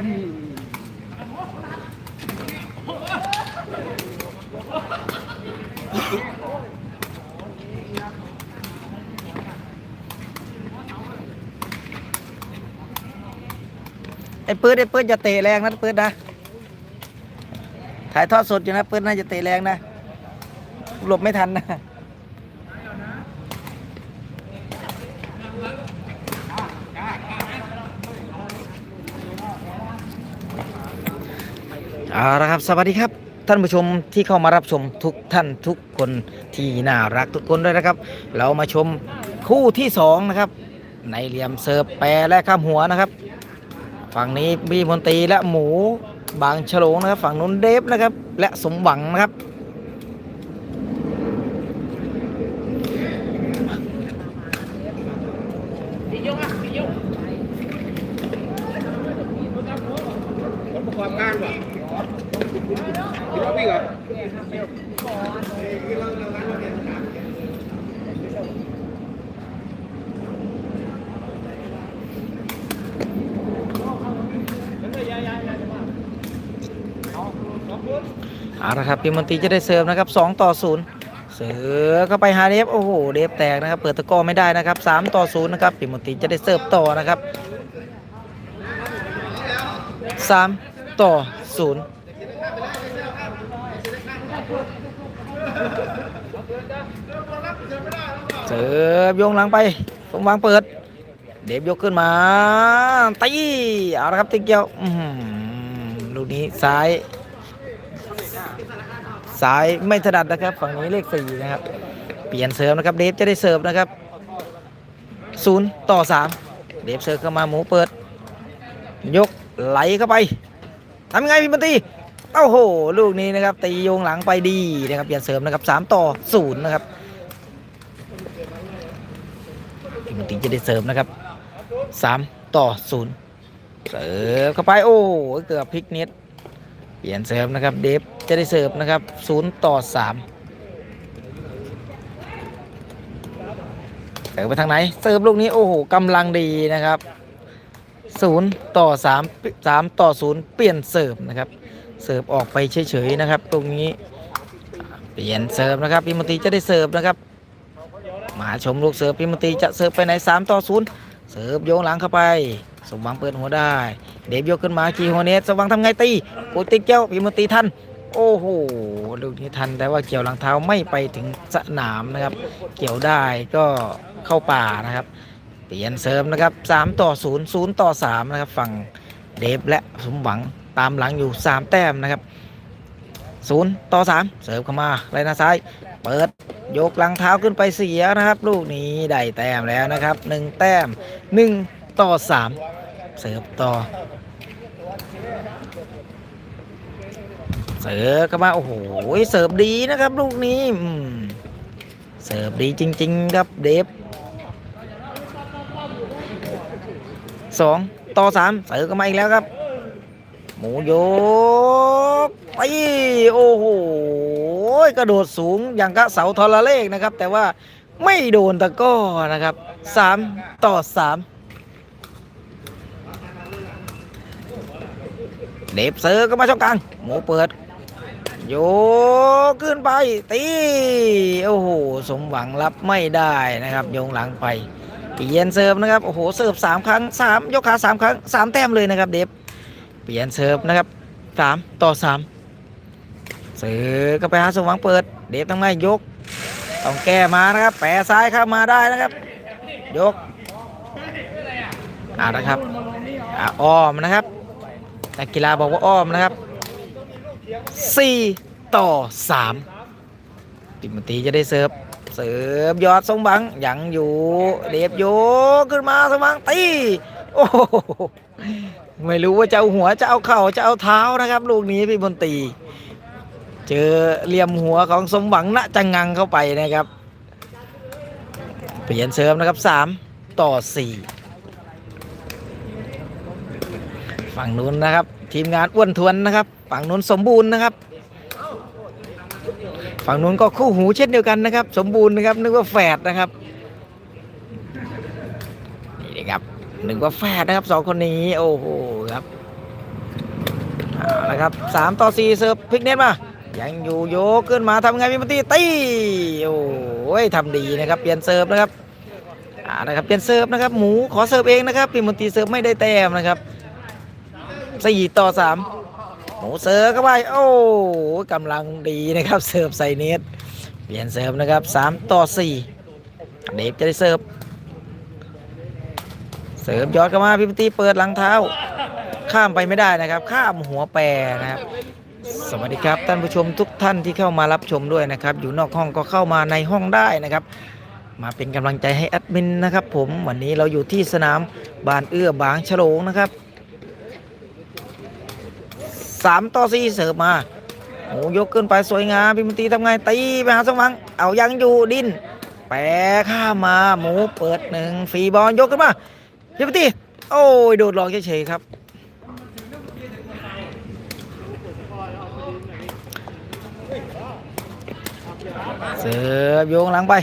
ไอ้ปื๊ดไอ้ปื๊ดจะเตะแรงนะปื๊ดนะ ถ่ายทอดสดอยู่นะปื๊ดน่าจะเตะแรงนะ หลบไม่ทันนะ เอาละครับ สวัสดีครับท่านผู้ชมที่เข้ามารับชมทุกท่านทุกคนที่น่ารักทุกคนด้วยนะครับ เรามาชมคู่ที่สองนะครับ ในเหลี่ยมเสิร์ฟแปรและข้ามหัวนะครับ ฝั่งนี้มีมนตรีและหมูบางฉลงนะครับ ฝั่งนู้นเดฟนะครับ และสมหวังนะครับ ผลประกอบการว่ะคิดว่าพี่เหรอ เอาละครับพี่มนตีจะได้เสิร์ฟนะครับ2ต่อ0เสือเข้าไปหาเดฟโอ้โหเดฟแตกนะครับเปิดตะก้อไม่ได้นะครับ3ต่อ0นะครับพี่มนตีจะได้เสิร์ฟต่อนะครับ3ต่อ0เสิร์ฟโยงหลังไปสมวังเปิด เดฟยกขึ้นมาตีเอาละครับติเกียวอื้อหือลูกนี้ซ้าย สายไม่ถนัดนะครับ ฝั่งนี้เลขสี่นะครับ เปลี่ยนเสิร์ฟนะครับ เดฟจะได้เสิร์ฟนะครับศูนย์ต่อสามเดฟเสิร์ฟเข้ามาหมูเปิด ยกไหลเข้าไปทำยังไงพี่บันตีโอ้าโห ลูกนี้นะครับ ตีโยงหลังไปดีนะครับ เปลี่ยนเสิร์ฟนะครับสามต่อศูนย์นะครับพี่บันตีจะได้เสิร์ฟนะครับสามต่อศูนย์เสิร์ฟเข้าไปโอ้เกือบพลิกเน็ต เปลี่ยนเสิร์ฟนะครับ เดฟจะได้เสิร์ฟนะครับ0ต่อ3เสิร์ฟไปทางไหน เสิร์ฟลูกนี้โอ้โหกำลังดีนะครับ0ต่อ3 3ต่อ0เปลี่ยนเสิร์ฟนะครับ เสิร์ฟออกไปเฉยๆนะครับตรงนี้เปลี่ยนเสิร์ฟนะครับพิมตีจะได้เสิร์ฟนะครับ มาชมลูกเสิร์ฟพิมตีจะเสิร์ฟไปไหน3ต่อ0เสิร์ฟโยงหลังเข้าไป สมหวังเปิดหัวได้ เดฟยกขึ้นมาคีโฮเนสสว่างทำไงตีกูติดเกี้ยวพิมพ์ตีทันโอ้โหลูกนี้ทันแต่ว่าเกี่ยวหลังเท้าไม่ไปถึงสนามนะครับ เกี่ยวได้ก็เข้าป่านะครับ เปลี่ยนเสริมนะครับ 3 ต่อ 0 0 ต่อ 3 นะครับ ฝั่งเดฟและสมหวังตามหลังอยู่ 3 แต้มนะครับ 0 ต่อ 3 เสร์ฟเข้ามาไล่หน้าซ้าย เปิดยกหลังเท้าขึ้นไปเสียนะครับ ลูกนี้ได้แต้มแล้วนะครับ 1 แต้ม 1 ต่อ 3 เสิร์ฟต่อ เสิร์ฟเข้ามาโอ้โหเสิร์ฟดีนะครับลูกนี้เสิร์ฟดีจริง ๆ ครับเดฟสองต่อสามเสิร์ฟเข้ามาอีกแล้วครับ หมูโยกไปโอ้โหกระโดดสูงอย่างกะเสาทอรเลขนะครับ แต่ว่าไม่โดนตะก้อนะครับสามต่อสาม เดฟเสิร์ฟเข้ามาช่องกลางหมูเปิด โยกขึ้นไป ตีโอ้โหสมหวังรับไม่ได้นะครับ โยงหลังไปเปลี่ยนเซิร์ฟนะครับโอ้โหเสิร์ฟสามครั้งสามยกขาสามครั้งสามแต้มเลยนะครับ เดฟเปลี่ยนเซิร์ฟนะครับสามต่อสามเสิร์ฟก็ไปหาสมหวังเปิด เดฟต้องไงยกต้องแก้มานะครับ แปรซ้ายเข้ามาได้นะครับ ยกอ่านะครับอ้อมนะครับ นักกีฬาบอกว่าอ้อมนะครับ 4 ต่อ 3 ติมตีจะได้เสิร์ฟ เสิร์ฟยอดสมบังยังอยู่เดฟโยกขึ้นมาสมบังตี โอ้ไม่รู้ว่าจะเอาหัวจะเอาเข่าจะเอาเท้านะครับ ลูกนี้พี่บนตี เจอเหลี่ยมหัวของสมหวังณจังงังเข้าไปนะครับ เปลี่ยนเสิร์ฟนะครับ 3 ต่อ 4 ฝั่งนู้นนะครับ ทีมงานอ้วนทวนนะครับ ฝั่งนู้นสมบูรณ์นะครับ ฝั่งนู้นก็คู่หูเช่นเดียวกันนะครับ สมบูรณ์นะครับ นึกว่าแฝดนะครับนี่นะครับนึกว่าแฝดนะครับสองคนนี้โอ้โหครับเอาละครับสามต่อสี่เสิร์ฟพลิกเน็ตมายังอยู่โยกขึ้นมาทำไงพี่มนตีตีโอ้ยทำดีนะครับ เปลี่ยนเสิร์ฟนะครับอ่านะครับเปลี่ยนเสิร์ฟนะครับ หมูขอเสิร์ฟเองนะครับพี่มนตีเสิร์ฟไม่ได้แต้มนะครับ สี่ต่อสามหมูเสิร์ฟเข้าไปโอ้กำลังดีนะครับเสิร์ฟใส่เน็ตเปลี่ยนเสิร์ฟนะครับสามต่อสี่เดฟจะได้เสิร์ฟเสิร์ฟย้อนเข้ามาพี่มตีเปิดหลังเท้า ข้ามไปไม่ได้นะครับ ข้ามหัวแปรนะครับ สวัสดีครับท่านผู้ชมทุกท่านที่เข้ามารับชมด้วยนะครับ อยู่นอกห้องก็เข้ามาในห้องได้นะครับ มาเป็นกำลังใจให้แอดมินนะครับ ผมวันนี้เราอยู่ที่สนามบานเอื้อบางฉลงนะครับ สามต่อสี่เสิร์ฟมาโอ้ยกขึ้นไปสวยงามพิมตีทำไงตีไปหาสมหวัง เอายังอยู่ดินแปรข้ามาหมูเปิดหนึ่งฟีบอลยกขึ้นมาพิมตีโอ้ยโดดหลอกเฉยๆครับเสิร์ฟโยงหลังไป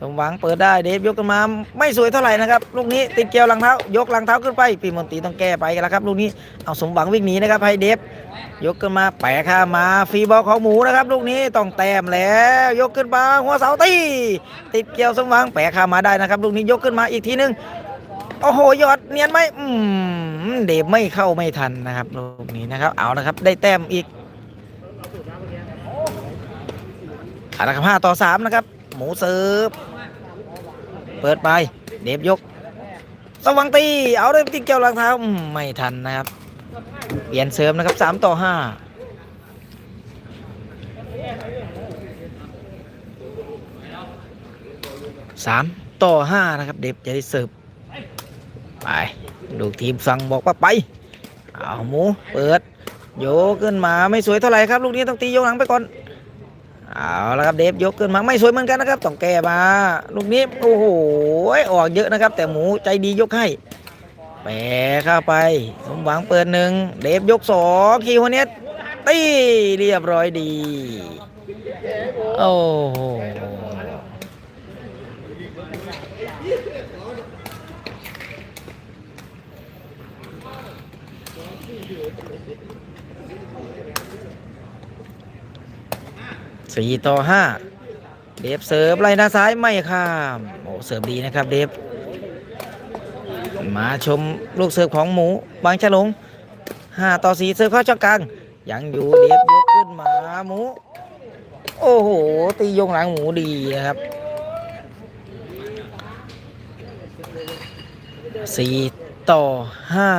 สมหวังเปิดได้เดฟยกขึ้นมาไม่สวยเท่าไหร่นะครับลูกนี้ติดเกี่ยวหลังเท้ายกหลังเท้าขึ้นไปปีมนตีต้องแก้ไปกันแล้วครับลูกนี้เอาสมหวังวิ่งหนีนะครับให้เดฟยกขึ้นมาแปะข้ามาฟรีบอลของหมูนะครับลูกนี้ต้องแต้มแล้ว ยกขึ้นมาหัวเสาตีติดเกี่ยวสมหวังแปะข้ามาได้นะครับลูกนี้ยกขึ้นมาอีกทีนึงโอ้โหยอดเนียนไหมอืมเดฟไม่เข้าไม่ทันนะครับลูกนี้นะครับเอานะครับได้แต้มอีกอาละครับห้าต่อสามนะครับหมูเสิร์ฟ เปิดไป เดฟยก สวังตี เอาเลยติดเกี่ยวหลังเท้าไม่ทันนะครับ เปลี่ยนเสริมนะครับสามต่อห้าสามต่อห้านะครับ เดฟจะได้เสิร์ฟไปลูกทีมสั่งบอกว่าไป เอาหมู เปิด โยกขึ้นมาไม่สวยเท่าไหร่ครับ ลูกนี้ต้องตีโยกหลังไปก่อน เอาละครับเดฟยกขึ้นมาไม่สวยเหมือนกันนะครับต้องแก้มาลูกนี้โอ้โหออกเยอะนะครับ แต่หมูใจดียกให้แปะเข้าไป สมหวังเปิดหนึ่งเดฟยกสองคีโฮเนตตีเรียบร้อยดี โอ้โห สี่ต่อห้าเดฟเสิร์ฟไล่หน้าซ้ายไม่ข้ามโอ้เสิร์ฟดีนะครับเดฟมาชมลูกเสิร์ฟของหมูบางฉลงห้าต่อสี่เสิร์ฟเข้าช่องกลางยังอยู่เดฟยกขึ้นมาหมู โอ้โห ตีโยงหลังหมูดีนะครับสี่ต่อห้า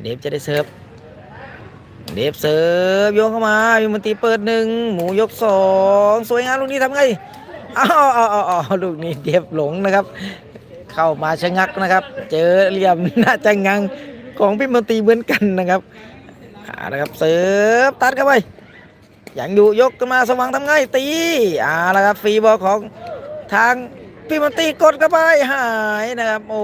เดฟจะได้เสิร์ฟ เดฟเสิร์ฟโยงเข้ามามีมันตีเปิดหนึ่งหมูยกสองสวยงามลูกนี้ทำไงอ้าวอ้าวอ้าวอ้าวลูกนี้เดฟหลงนะครับ เข้ามาชะงักนะครับ เจอเหลี่ยมน่าจะงังของพี่มนตีเหมือนกันนะครับอ่านะครับเสิร์ฟตัดเข้าไปยังอยู่ยกขึ้นมาสว่างทำไงตีอ่าแล้วครับฟรีบอลของทางพี่มนตีกดเข้าไปหายนะครับ โอ้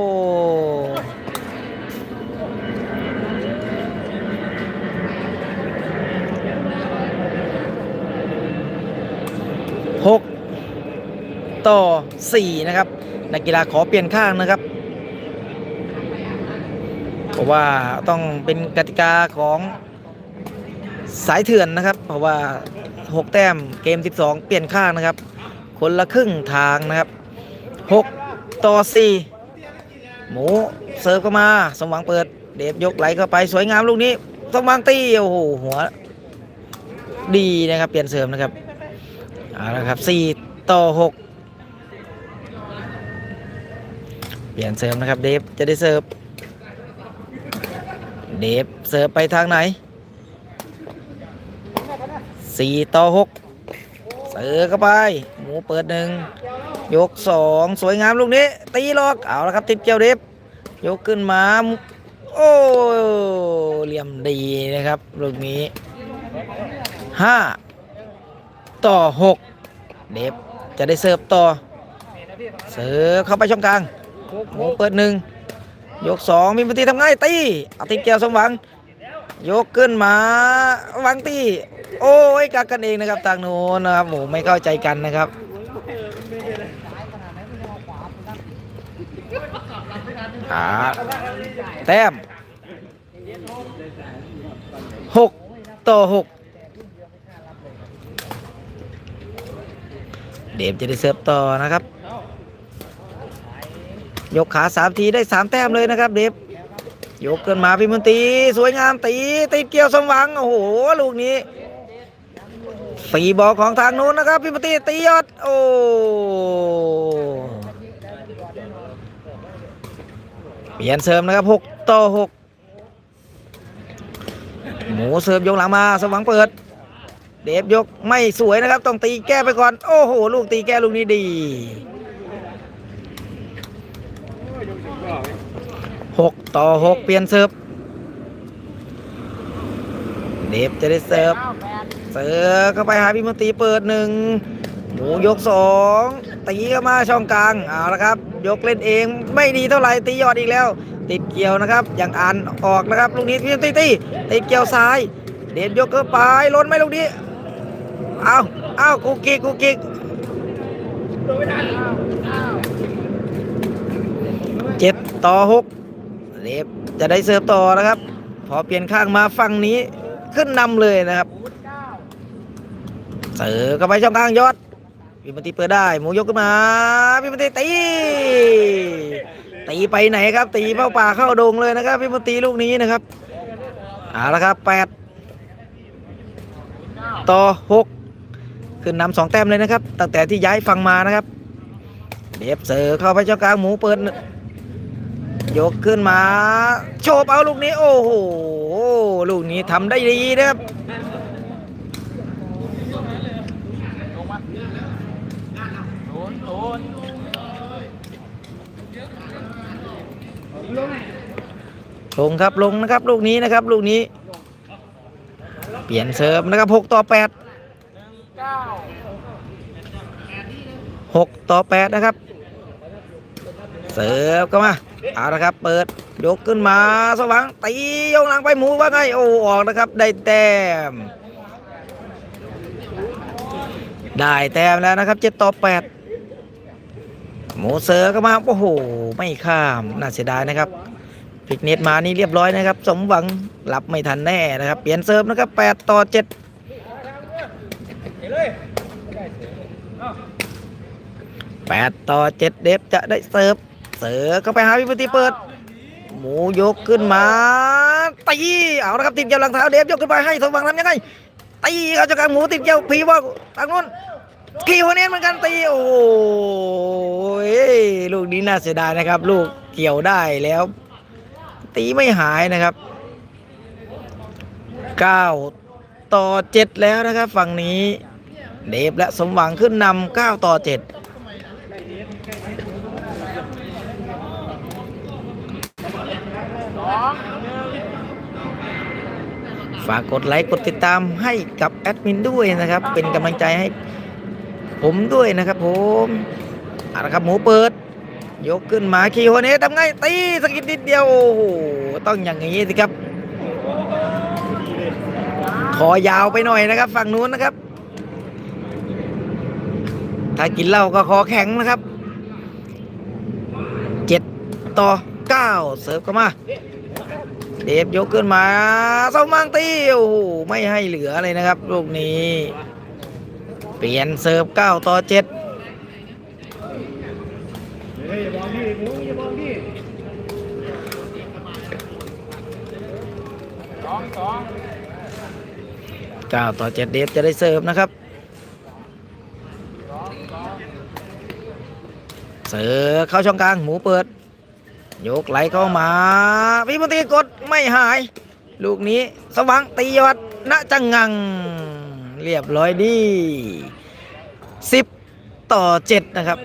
หกต่อสี่นะครับ นักกีฬาขอเปลี่ยนข้างนะครับเพราะว่าต้องเป็นกติกาของสายเถื่อนนะครับ เพราะว่า 6 แต้มเกม 12 เปลี่ยนข้างนะครับ คนละครึ่งทางนะครับ 6 ต่อ 4 หมูเสิร์ฟเข้ามาสมหวังเปิด เดฟยกไหลเข้าไปสวยงามลูกนี้สมหวังตีโอ้โหหัว ดีนะครับ เปลี่ยนเสริมนะครับ เอาละครับ4ต่อ6เปลี่ยนเสริมนะครับเดฟจะได้เสิร์ฟเดฟเสิร์ฟไปทางไหนสี่ต่อหกเสิร์ฟเข้าไป หมูเปิดหนึ่งยกสองสวยงามลูกนี้ ตีล็อกเอาละครับติดเกียวเดฟยกขึ้นมาโอ้เหลี่ยมดีนะครับลูกนี้ห้า ต่อหกเดฟจะได้เสิร์ฟต่อ เสิร์ฟเข้าไปช่องกลางหมูเปิดหนึ่งยกสองมีปฏิทำไงตีเอาติดเกียวสมหวัง ยกขึ้นมาหวังตีโอ้ยกักกันเองนะครับทางโน้นนะครับโอ้ไม่เข้าใจกันนะครับอ่าแต้มหกต่อหก เดฟจะได้เสิร์ฟต่อนะครับ ยกขาสามทีได้สามแต้มเลยนะครับ เดฟยกเกินมาพี่มนตรีสวยงามตีติดเกี่ยวสมหวัง โอ้โห ลูกนี้สีบอลของทางนู้นนะครับพี่มนตรีตียอด โอ้เปลี่ยนเสริมนะครับหกต่อหกหมูเสริมยกหลังมาสมหวังเปิด เดฟยกไม่สวยนะครับ ต้องตีแก้ไปก่อน โอ้โห ลูกตีแก้ลูกนี้ดีหกต่อหกเปลี่ยนเสิร์ฟเดฟจะได้เสิร์ฟเสิร์ฟเข้าไปหาพี่มตีเปิดหนึ่งหมูยกสองตีเข้ามาช่องกลางเอาละครับ ยกเล่นเองไม่ดีเท่าไหร่ตียอดอีกแล้ว ติดเกี่ยวนะครับอยังอ่านออกนะครับลูกนี้พี่มตีตีติดเกี่ยวซ้าย เดฟยกเข้าไปล้นไหมลูกนี้ เอาเอากูกิกกูกิกเจ็ดต่อหกเดฟจะได้เสิร์ฟต่อนะครับ พอเปลี่ยนข้างมาฝั่งนี้ขึ้นนำเลยนะครับ เสิร์ฟเข้าไปช่องกลางยอดพี่มนตรีเปิดได้ หมูยกขึ้นมาพี่มนตรีตีตีไปไหนครับ ตีเป้าป่าเข้าโดงเลยนะครับพี่มนตรีลูกนี้นะครับเอาละครับแปด ต่อหกขึ้นนำสองแต้มเลยนะครับ ตั้งแต่ที่ย้ายฝั่งมานะครับ เดฟเสิร์ฟเข้าไปช่องกลางหมูเปิดยกขึ้นมา โชบเอาลูกนี้ โอ้โหลูกนี้ทำได้ดีนะครับลงครับลงนะครับ ลูกนี้นะครับ ลูกนี้ เปลี่ยนเสิร์ฟนะครับหกต่อแปดหกต่อแปดนะครับ เสิร์ฟเข้ามาเอาละครับ เปิดยกขึ้นมาสว่างตียกหลังไปหมูว่าไงโอ้ออกนะครับ ได้แต้มได้แต้มแล้วนะครับเจ็ดต่อแปดหมูเสิร์ฟเข้ามาโอ้โห ไม่ข้าม น่าเสียดายนะครับ พลิกเน็ตมานี่เรียบร้อยนะครับ สมหวังรับไม่ทันแน่นะครับ เปลี่ยนเซิร์ฟนะครับ8ต่อ7 8ต่อ7เดฟจะได้เซิร์ฟ เสิร์ฟเข้าไปหาพิพตีเปิด หมูยกขึ้นมาตีเอาละครับติดเกี่ยวหลังเท้าเดฟยกขึ้นไปให้สมหวังทำยังไงตีเขาจะกางหมูติดเกี่ยวผีว่าทางนู้นขี่หัวเน้เหมือนกันตีโอ้ยลูกนี้น่าเสียดายนะครับ ลูกเกี่ยวได้แล้ว ตีไม่หายนะครับ 9 ต่อ 7 แล้วนะครับ ฝั่งนี้ เดฟและสมหวังขึ้นนำ9ต่อ 7ฝากกดไลค์กดติดตามให้กับแอดมินด้วยนะครับ เป็นกำลังใจให้ผมด้วยนะครับผมเอาละครับหมูเปิด ยกขึ้นมาคีโฮเนสทำไงตีสกิดนิดเดียวโอ้โหต้องอย่างนี้สิครับคอยาวไปหน่อยนะครับ ฝั่งนู้นนะครับ ถ้ากินเหล้าก็คอแข็งนะครับเจ็ดต่อเก้าเสิร์ฟเข้ามาเดฟยกขึ้นมาเซามังตีโอ้โหไม่ให้เหลือเลยนะครับ ลูกนี้ เปลี่ยนเสิร์ฟเก้าต่อเจ็ด เก้าต่อเจ็ดเดฟจะได้เสิร์ฟนะครับ เสิร์ฟเข้าช่องกลางหมูเปิด ยกไหลเข้ามาพี่มนตีกดไม่หาย ลูกนี้สว่างตียอดณจังงัง เรียบร้อยดีสิบต่อเจ็ดนะครับ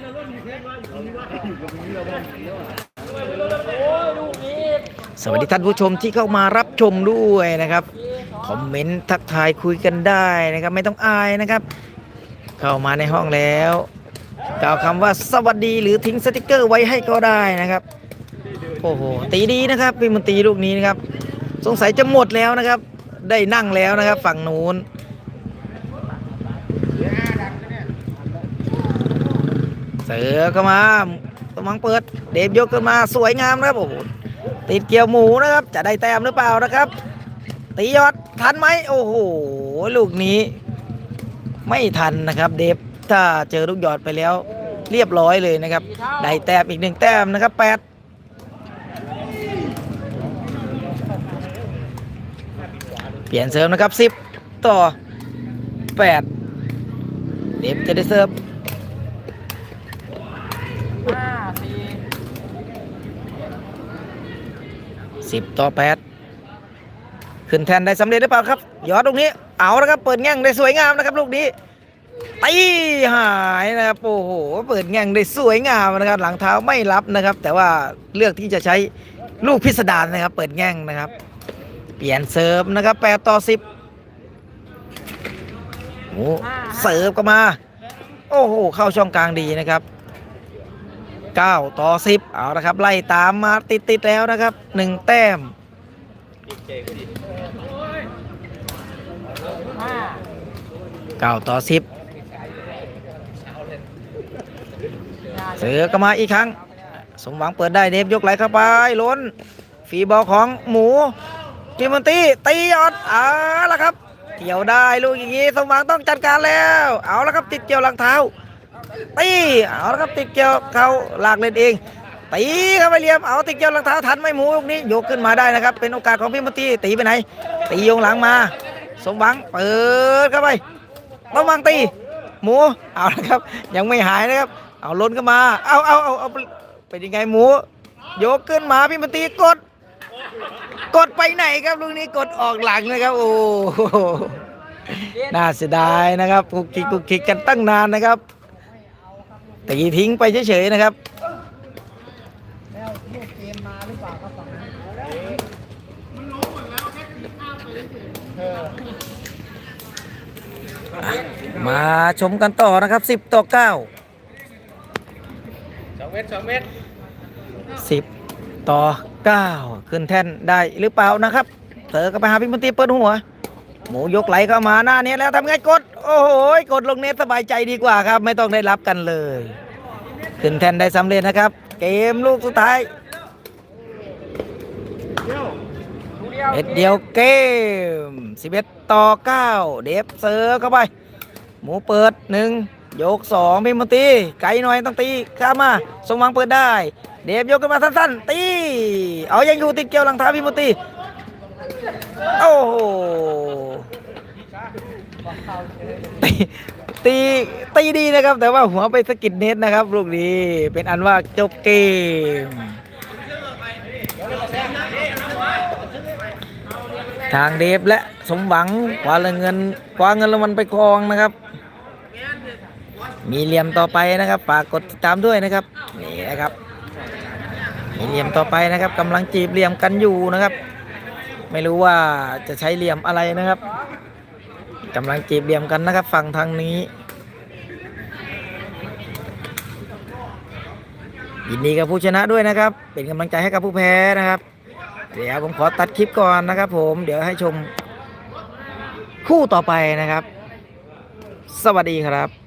สวัสดีท่านผู้ชมที่เข้ามารับชมด้วยนะครับ คอมเมนต์ทักทายคุยกันได้นะครับ ไม่ต้องอายนะครับ เข้ามาในห้องแล้ว กล่าวคำว่าสวัสดีหรือทิ้งสติกเกอร์ไว้ให้ก็ได้นะครับโอ้โหตีดีนะครับพี่มนตรีลูกนี้นะครับ สงสัยจะหมดแล้วนะครับ ได้นั่งแล้วนะครับ ฝั่งนู้นเสือเข้ามาสมังเปิด เดฟยกขึ้นมาสวยงามนะครับโอ้โห ติดเกี่ยวหมูนะครับ จะได้แต้มหรือเปล่านะครับ ตียอดทันไหมโอ้โหลูกนี้ ไม่ทันนะครับ เดฟถ้าเจอลูกหยอดไปแล้ว เรียบร้อยเลยนะครับ ได้แต้มอีกหนึ่งแต้มนะครับแปดเปลี่ยนเซิร์ฟนะครับสิบต่อแปดเดฟจะได้เซิร์ฟ สิบต่อแป8ขึ้นแทนได้สำเร็จหรือเปล่าครับยอดตรงนี้เอาแล้วครับเปิดแง่งได้สวยงามนะครับลูกนี้ตีหายนะครับโอ้โหเปิดแง่งได้สวยงามนะครับ หลังเท้าไม่รับนะครับ แต่ว่าเลือกที่จะใช้ลูกพิสดารนะครับ เปิดแง่งนะครับ เปลี่ยนเสิร์ฟนะครับแปดต่อสิบโอ้เสิร์ฟก็มา โอ้โหเข้าช่องกลางดีนะครับ 9 ต่อ 10 เอาละครับ ไล่ตามมาติดๆแล้วนะครับ 1 แต้มห้า9ต่อ 10 เสือก็มาอีกครั้ง สมหวังเปิดได้เดฟยกไหลเข้าไปล้นฟีบอลของหมูกิมันตีตียอดเอาละครับ เกี่ยวได้ลูกอย่างนี้สมหวังต้องจัดการแล้ว เอาละครับติดเกี่ยวหลังเท้า ตีเอาละครับติดเกี่ยวเขาลากเล่นเองตีเข้าไปเหลี่ยมเอาติดเกี่ยวหลังเท้าทันไหมหมูลูกนี้โยกขึ้นมาได้นะครับ เป็นโอกาสของพี่มันตีตีไปไหน ตีโยงหลังมา สมหวังเปิดเข้าไปต้องวางตีหมูเอาละครับ ยังไม่หายนะครับ เอาล้นเข้ามาเอาเอาเอาเอาเป็นยังไงหมูโยกขึ้นมาพี่มันตีกด กดไปไหนครับลูกนี้กดออกหลังนะครับ โอ้โหน่าเสียดายนะครับกุกกิกกุกกิกกันตั้งนานนะครับ ตีทิ้งไปเฉยๆนะครับแล้วลูกเกมมาหรือเปล่าครับฝั่งนั้นมาชมกันต่อนะครับ 10 ต่อ9สองเมตรสองเมตร 10 ต่อ 9 ขึ้นแท่นได้หรือเปล่านะครับเตอก็ไปหาพี่มนตรีเปิดหัว หมูยกไหลเข้ามาหน้าเนี้แล้วทำไงกด โอ้โหกดลงเน็ตสบายใจดีกว่าครับ ไม่ต้องได้รับกันเลยขึ้นแทนได้สำเร็จนะครับ เกมลูกสุดท้ายเอ็ดเดียวเกม 11 ต่อ 9 เดฟเสือเข้าไป หมูเปิดหนึ่งยกสองพิมพ์มนตรีไกลหน่อยต้องตีข้ามาสมวังเปิดได้ เดฟยกขึ้นมาสั้นๆ ตี เอายังอยู่ติดเกี่ยวหลังเท้าพิมพ์มนตรีโอ้โห ตีตีตีดีนะครับ แต่ว่าหัวไปสกิดเน็ตนะครับ ลูกนี้เป็นอันว่าจบเกม ทางเดฟและสมหวังคว้าเงินคว้าเงินรางวัลไปครองนะครับ มีเหลี่ยมต่อไปนะครับฝากกดติดตามด้วยนะครับนี่นะครับมีเหลี่ยมต่อไปนะครับกำลังจีบเหลี่ยมกันอยู่นะครับ ไม่รู้ว่าจะใช้เหลี่ยมอะไรนะครับ กำลังจีบเบี่ยมกันนะครับ ฝั่งทางนี้ ยินดีกับผู้ชนะด้วยนะครับ เป็นกำลังใจให้กับผู้แพ้นะครับ เดี๋ยวผมขอตัดคลิปก่อนนะครับ ผมเดี๋ยวให้ชมคู่ต่อไปนะครับ สวัสดีครับ